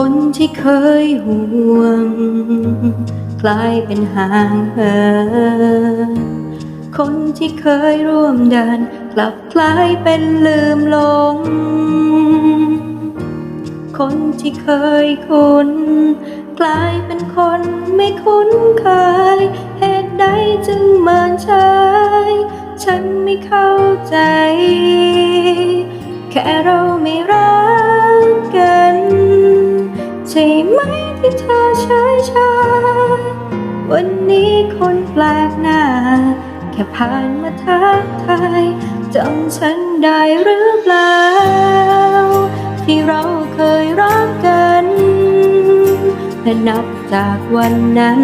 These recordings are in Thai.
คนที่เคยห่วง กลายเป็นห่างเหินคนที่เคยร่วมเดินกลับกลายเป็นลืมหลง คนที่เคยคุ้น กลายเป็นคนไม่คุ้นเคย เหตุใดจึงเมินเฉยฉันไม่เข้าใจ แค่เราไม่รัก ใช่ไหมที่เธอใช้ชา วันนี้คนแปลกหน้า แค่ผ่านมาทักทายจำฉันได้หรือเปล่า ที่เราเคยรักกันและนับจากวันนั้น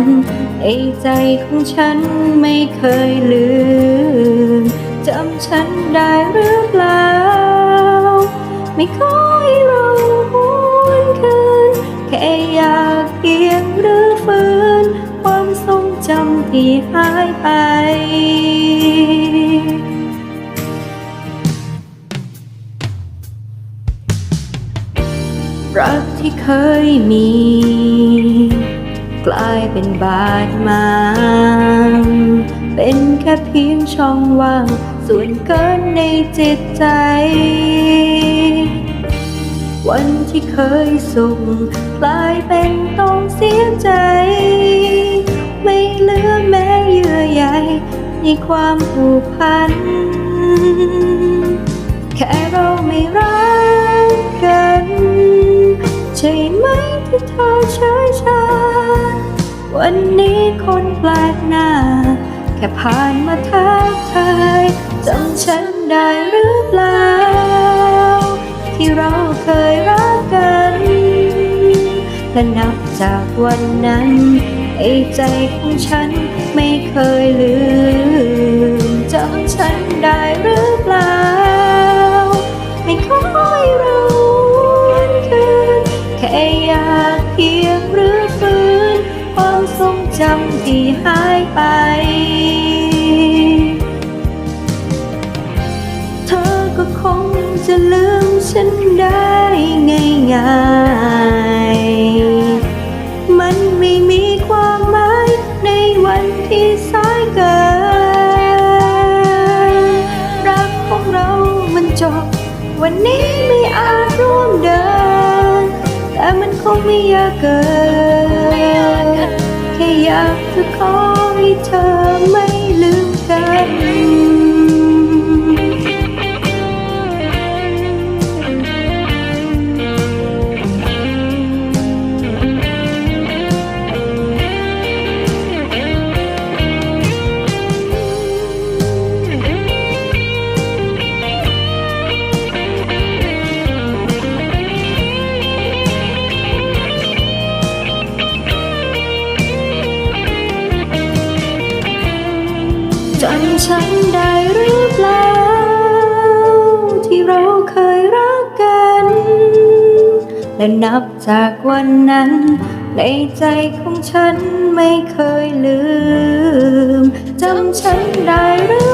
ไอ้ใจของฉันไม่เคยลืมจำฉัน หรือฟื้น ความทรงจำที่หายไป รักที่เคยมี กลายเป็นบาดหมางเป็นแค่เพียงช่องว่าง ส่วนเกินในจิตใจ วัน ที่เคยสุขกลายเป็นต้องเสียใจ ไม่เหลือแม้เยื่อใยในความผูกพัน แค่เราไม่รักกัน ใช่ไหมที่เธอเฉยชา วันนี้คนแปลกหน้า แค่ผ่านมาทักทายจำฉันได้หรือเปล่า และนับจากวันนั้น ไอ้ใจของฉันไม่เคยลืมจำฉันได้หรือเปล่า ไม่ขอให้เราวนคืนแค่อยากเพียงหรือฟื้นความทรงจำที่หายไปเธอก็คงจะลืมฉันได้ง่าย จบ วันนี้ไม่อาจร่วมเดิน แต่มันคงไม่ยากเกิน แค่อยากจะขอให้เธอไม่ลืมกัน ฉันได้หรือเปล่า ที่เราเคยรักกัน และนับจากวันนั้น ในใจของฉันไม่เคยลืมจำฉันได้หรือ